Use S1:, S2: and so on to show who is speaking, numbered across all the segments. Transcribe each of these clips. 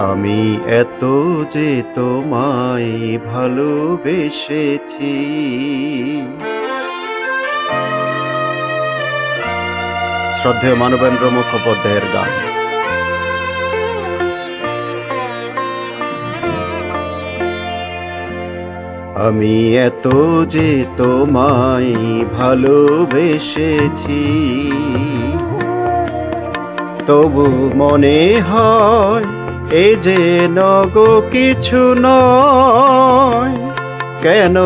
S1: আমি এত যে তোমায় ভালোবেসেছি। শ্রদ্ধেয় মানবেন্দ্র মুখোপাধ্যায়ের গান। আমি এত যে তোমায় ভালোবেসেছি। তবু মনে হয় এ যে নগ কিছু নয়, কেন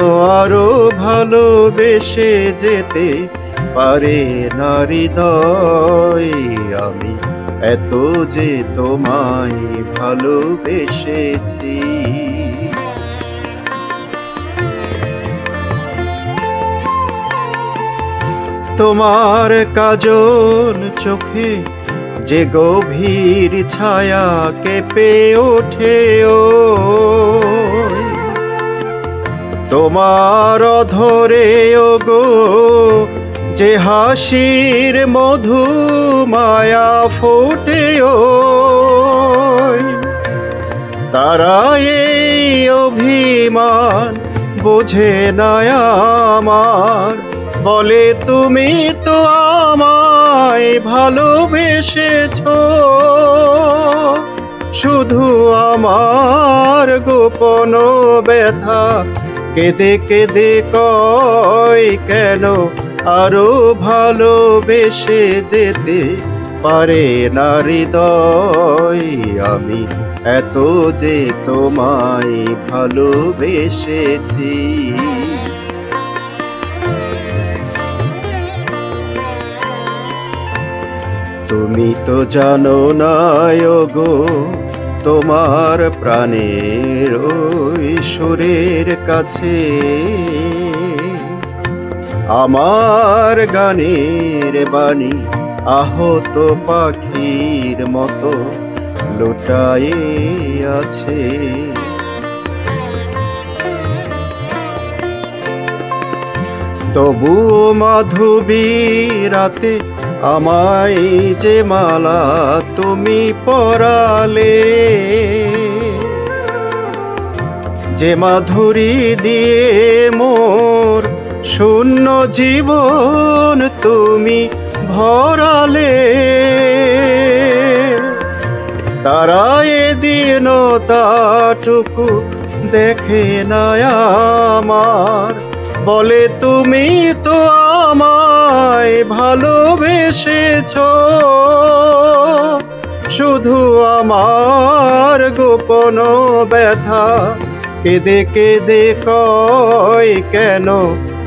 S1: আরও ভালোবেসে যেতে পারে নারী হৃদয়? আমি এত যে তোমায় ভালোবেসেছি। তোমার কাজল চোখে যে গভীর ছায়া কেঁপে ওঠে ও তোমার ধরে ও গো যে হাসির মধু মায়া ফোটে ও তারা এই অভিমান বোঝে না আমার। বলে, তুমি তো আমায় ভালোবেসেছ। শুধু আমার গোপন ব্যথা, কেঁদে কেঁদে কয় কেন আরও ভালোবেসে যেতে পারে না হৃদয়? আমি এত যে তোমায় ভালোবেসেছি। তুমি তো জানো না গো তোমার প্রাণের সুরের কাছে। আমার গানের বাণী আহত পাখির মতো লুটায়ে আছে। তবু মাধবী, রাতে আমায় যে মালা তুমি পরালে, যে মাধুরী দিয়ে মোর শূন্য জীবন তুমি ভরালে, তারা এদিন তাটুকু দেখে না আমার। বলে, তুমি তো আমায় ভালোবেসেছ। শুধু আমার গোপন ব্যথা। কেঁদে কেঁদে কয়, কেন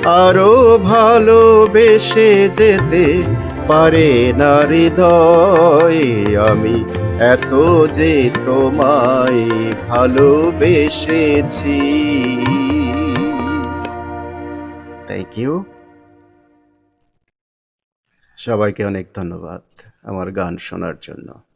S1: আরও ভালোবেসে যেতে পারে না হৃদয়? আমি এত যে তোমায় ভালোবেসেছি। থ্যাংক ইউ সবাইকে অনেক ধন্যবাদ আমার গান শোনার জন্য।